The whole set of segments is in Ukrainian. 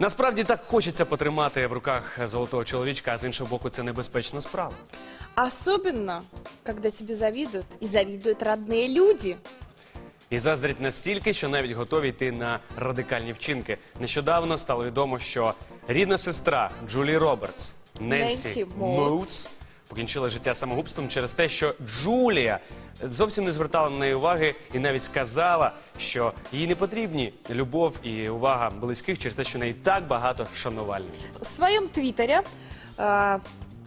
Насправді так хочеться потримати в руках золотого чоловічка, а з іншого боку, це небезпечна справа. Особенно, когда тебе завидуют, и завидуют родные люди. І заздрять настільки, що навіть готові йти на радикальні вчинки. Нещодавно стало відомо, що рідна сестра Джулі Робертс, Ненсі Ненсі Моутс. Моутс, покінчила життя самогубством через те, що Джулія зовсім не звертала на неї уваги і навіть сказала, що їй не потрібні любов і увага близьких через те, що в неї так багато шанувальників. В своем твиттере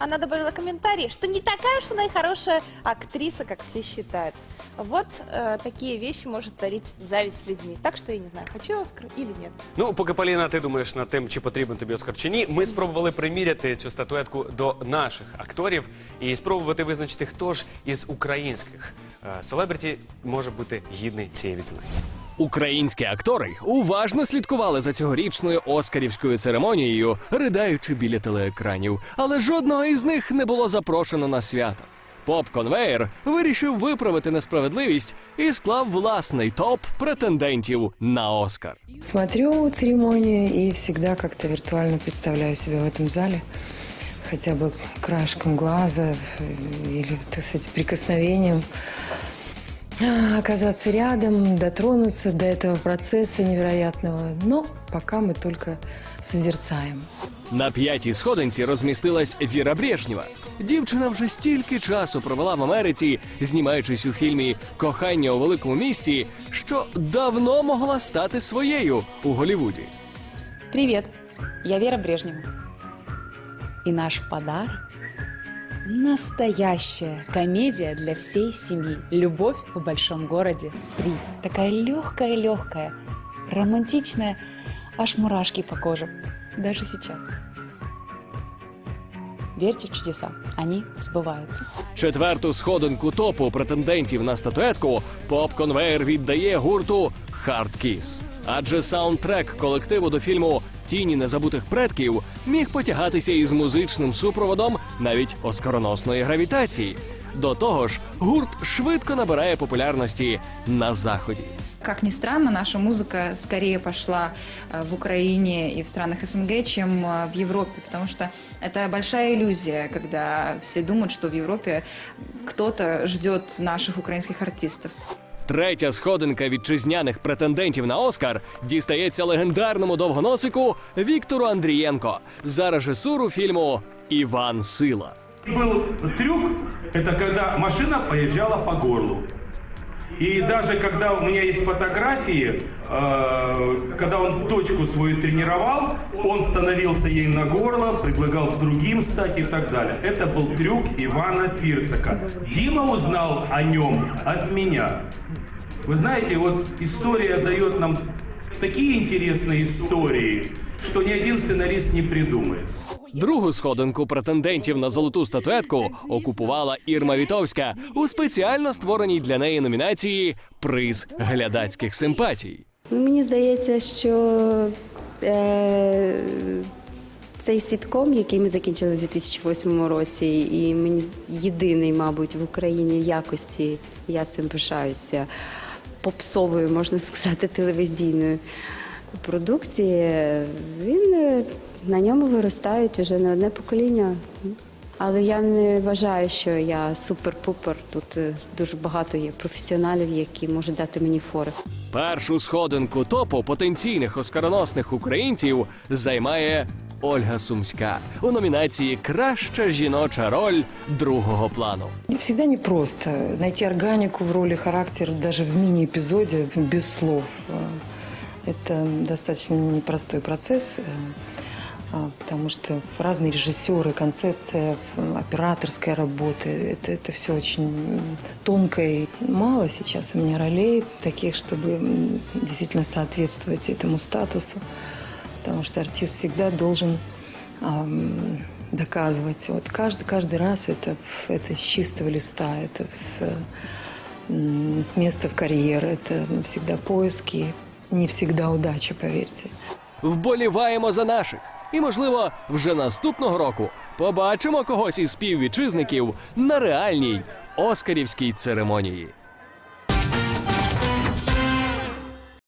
она добавила комментарий, что не такая уж она и хорошая актриса, как все считают. Вот э, такие вещи может творить зависть с людьми. Так что я не знаю, хочу Оскар или нет. Ну, поки Поліна, ти думаєш над тим, чи потрібен тобі Оскар чи ні, ми спробували приміряти цю статуетку до наших акторів і спробувати визначити, хто ж із українських е, селебриті може бути гідний цієї відзнаки. Українські актори уважно слідкували за цьогорічною оскарівською церемонією, придаючи біля телеекранів, але жодного із них не було запрошено на свято. Поп Конвейер вирішив виправити несправедливість і склав власний топ претендентів на Оскар. Смотрю церемонию и всегда как-то виртуально представляю себя в этом зале. Хотя бы краешком глаза э, или, так сказать, прикосновением. Оказаться рядом, дотронуться до этого процесса невероятного. Но пока мы только созерцаем. На п'ятій сходинці розмістилась Віра Брежнєва. Дівчина вже стільки часу провела в Америці, знімаючись у фільмі Кохання у великому місті, що давно могла стати своєю у Голівуді. Привет, я Вера Брежнева. И наш подарок – настоящая комедия для всей семьи. «Любовь в большом городе 3». Такая легкая-легкая, романтичная, аж мурашки по коже. Даже сейчас. Верьте в чудеса, они сбываются. Четверту сходинку топу претендентів на статуетку поп-конвейер віддає гурту Hard Kiss. Адже саундтрек колективу до фільму Тіні незабутих предків міг потягатися із музичним супроводом навіть оскароносної гравітації. До того ж, гурт швидко набирає популярності на заході. Как ни странно, наша музыка скорее пошла э, в Украине и в странах СНГ, чем э, в Европе, потому что это большая иллюзия, когда все думают, что в Европе кто-то ждет наших украинских артистов. Третя сходинка вітчизняних претендентів на Оскар дістається легендарному довгоносику Віктору Андрієнко за режисуру фільму Іван Сила. Был трюк, это когда машина поезжала по горлу. И даже когда у меня есть фотографии, э, когда он дочку свою тренировал, он становился ей на горло, предлагал другим стать и так далее. Это был трюк Ивана Фирцика. Дима узнал о нем от меня. Вы знаете, вот история дает нам такие интересные истории, что ни один сценарист не придумает. Другу сходинку претендентів на золоту статуетку окупувала Ірма Вітовська у спеціально створеній для неї номінації Приз глядацьких симпатій. Мені здається, що е, цей сітком, який ми закінчили у 2008 році, і мені єдиний, мабуть, в Україні в якості, я цим пишаюся, попсовою, можна сказати, телевізійної продукції, він е, на ньому виростають вже не одне покоління. Але я не вважаю, що я супер-пупер. Тут е, дуже багато є професіоналів, які можуть дати мені фори. Першу сходинку топу потенційних оскароносних українців займає Ольга Сумська у номінації Краща жіноча роль другого плану. И всегда непросто найти органику в роли, характер, даже в мини-эпизоде, без слов. Э, Это достаточно непростой процесс, э, а, потому что разные режиссеры, концепция, э, операторская работа, это, это все очень м, тонко и мало сейчас у меня ролей таких, чтобы м, действительно соответствовать этому статусу, потому что артист всегда должен ам, доказывать. Вот каждый, каждый раз это, это с чистого листа, это с, м, с места в карьер, это всегда поиски, не всегда удача, поверьте. Вболіваємо за наших. І, можливо, вже наступного року побачимо когось із співвітчизників на реальній оскарівській церемонії.